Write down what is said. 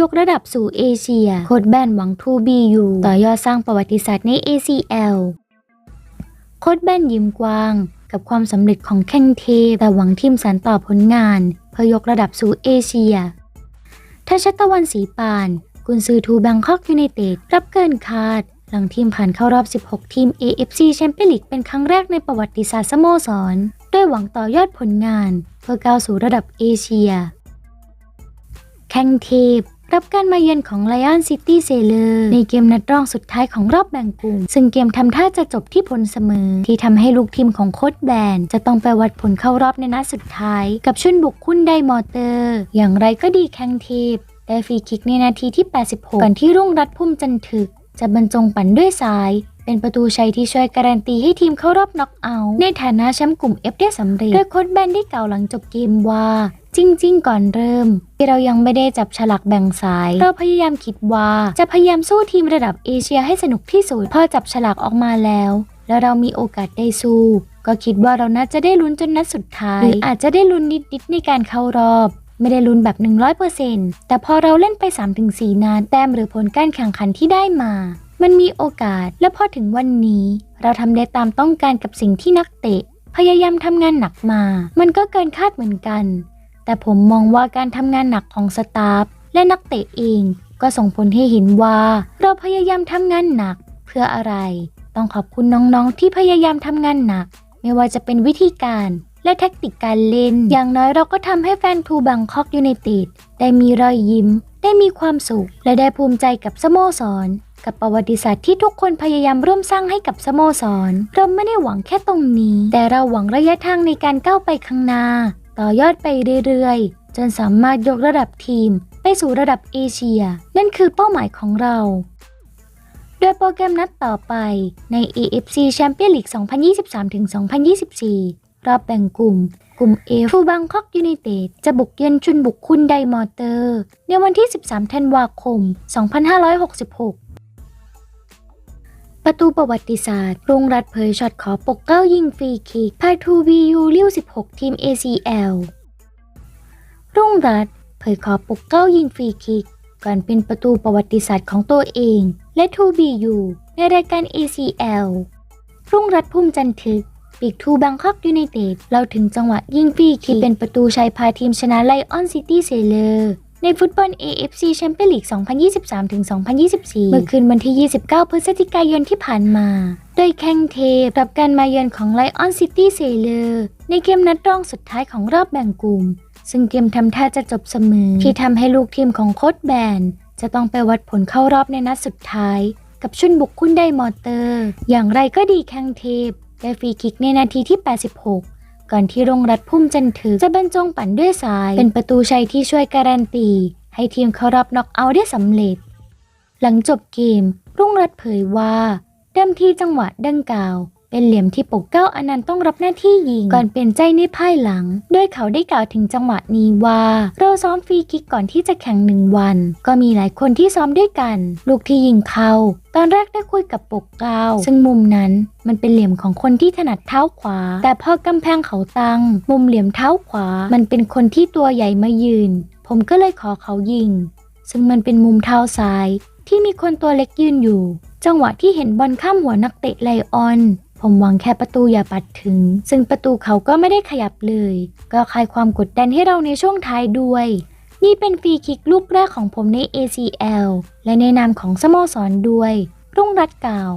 ยกระดับสู่เอเชีย โคดแบนหวังทูบีอยู่ต่อยอดสร้างประวัติศาสตร์ใน ACL โคดแบนยิ้มกว้าง กับความสำเร็จของแข้งเท แต่หวังทีมสานต่อผลงาน เพื่อยกระดับสู่เอเชียทัชตะวันสีปาน กุนซือทูแบงคอกยูไนเต็ดรับเกินคาด หลังทีมผ่านเข้ารอบ 16 ทีม AFC แชมเปี้ยนลีกเป็นครั้งแรกในประวัติศาสตร์สโมสร ด้วยหวังต่อยอดผลงาน เพื่อก้าวสู่ระดับเอเชีย แข่งเทพรับการมาเยือนของ Lion City Sailor ในเกมนัดรองสุดท้ายของรอบแบ่งกลุ่ม ซึ่งเกมทำท่าจะจบที่ผลเสมอ ที่ทำให้ลูกทีมของโค้ดแบน จะต้องไปวัดผลเข้ารอบในนัดสุดท้าย กับชุนบุกคุณไดมอเตอร์ อย่างไรก็ดีแข่งเทพได้ฟรีคิกในนาทีที่ 86 ก่อนที่รุ่งรัฐพุ่มจันทึก จะบรรจงปั่นด้วยซ้าย เป็นประตูชัยที่ช่วยการันตีให้ทีมเข้ารอบน็อกเอาท์ในฐานะแชมป์กลุ่ม F ได้สำเร็จโดยโค้ชแบนได้กล่าวหลังจบเกมว่าจริง ๆ ก่อนเริ่ม ที่เรายังไม่ได้จับฉลากแบ่งสาย เราพยายามคิดว่า จะพยายามสู้ทีมระดับเอเชียให้สนุกที่สุดพอจับฉลากออกมาแล้ว แล้วเรามีโอกาสได้สู้ ก็คิดว่าเราน่าจะได้ลุ้นจนนัดสุดท้าย หรืออาจจะได้ลุ้นนิด ๆ ในการเข้ารอบ ไม่ได้ลุ้นแบบ 100%แต่พอเราเล่นไป 3-4นัดแต้มหรือผลการแข่งขันที่ได้มา มันมีโอกาสและพอถึงวันนี้ เราทำได้ตามต้องการกับสิ่งที่นักเตะ พยายามทำงานหนักมา มันก็เกินคาดเหมือนกัน แต่ผมมองว่าการทำงานหนักของสตาฟและนักเตะเองก็ส่งผลให้เห็นว่า เราพยายามทำงานหนัก เพื่ออะไร ต้องขอบคุณน้องๆที่พยายามทำงานหนัก ไม่ว่าจะเป็นวิธีการและแท็กติกการเล่น อย่างน้อยเราก็ทำให้แฟนทูบังคอกยูไนเต็ดได้มีรอยยิ้ม ได้มีความสุข และได้ภูมิใจกับสโมสร กับประวัติศาสตร์ที่ทุกคนพยายามร่วมสร้างให้กับสโมสร เราไม่ได้หวังแค่ตรงนี้ แต่เราหวังระยะทางในการก้าวไปข้างหน้า ต่อยอดไปเรื่อยๆ จนสามารถยกระดับทีม ไปสู่ระดับเอเชีย นั่นคือเป้าหมายของเรา โดยโปรแกรมนัดต่อไปใน AFC Champions League 2023-2024 รอบแบ่งกลุ่ม กลุ่ม A ฟูบังคอกยูไนเต็ดจะบุกเยือนชุนบุกคุณไดมอเตอร์ ในวันที่ 13 ธันวาคม 2566 ประตูประวัติศาสตร์ รุ่งรัฐเผยช็อตขอปกเก้ายิงฟรีคิกพายทูบียูริ้ว16 ทีม ACL รุ่งรัฐเผยขอปกเก้ายิงฟรีคิกก่อนเป็นประตูประวัติศาสตร์ของตัวเองและ 2BU ในรายการ ACL รุ่งรัฐพุ่มจันทึก ปีกทูแบงคอกยูไนเต็ดเล่าถึงจังหวะยิงฟรีคิกที่เป็นประตูชัยพาทีมชนะไลออนซิตี้เซเลอร์ในฟุตบอล AFC Champions League 2023-2024 เมื่อคืนวันที่ 29 พฤศจิกายนที่ผ่านมา โดยแข่งเทพรับการมาเยือนของ Lion City Sailor ในเกมนัดรองสุดท้ายของรอบแบ่งกลุ่ม ซึ่งเกมทำท่าจะจบเสมอ ที่ทำให้ลูกทีมของโค้ดแบน จะต้องไปวัดผลเข้ารอบในนัดสุดท้าย กับชุนบุกคุณไดมอเตอร์ อย่างไรก็ดีแข่งเทพ ได้ฟรีคิกในนาทีที่ 86ก่อนที่รงรัฐพุ่มจันทึกจะบรรจงปั่นด้วยซ้าย เป็นประตูชัยที่ช่วยการันตี ให้ทีมเขารอบน็อกเอาได้สำเร็จ หลังจบเกม รุ่งรัฐเผยว่าเดิมทีจังหวะดังกล่าว เป็นเหลี่ยมที่ปกเก้าอนันต์ต้องรับหน้าที่ยิง ก่อนเปลี่ยนใจในภายหลัง โดยเขาได้กล่าวถึงจังหวะนี้ว่า เราซ้อมฟรีคิกก่อนที่จะแข่งหนึ่งวัน ก็มีหลายคนที่ซ้อมด้วยกัน ลูกที่ยิงเขา ตอนแรกได้คุยกับปกเกาซึ่งมุมนั้นมันเป็นเหลี่ยมของคนที่ถนัดเท้าขวา แต่พอกำแพงเขาตัง มุมเหลี่ยมเท้าขวา มันเป็นคนที่ตัวใหญ่มายืน ผมก็เลยขอเขายิง ซึ่งมันเป็นมุมเท้าซ้าย ที่มีคนตัวเล็กยืนอยู่ จังหวะที่เห็นบอลข้ามหัวนักเตะไลออน ผมหวังแค่ประตูอย่าปัดถึง ซึ่งประตูเขาก็ไม่ได้ขยับเลย ก็คลายความกดดันให้เราในช่วงท้ายด้วย นี่เป็นฟรีคิกลูกแรกของผมใน ACL และในนามของสโมสรด้วย รุ่งรัตน์กล่าว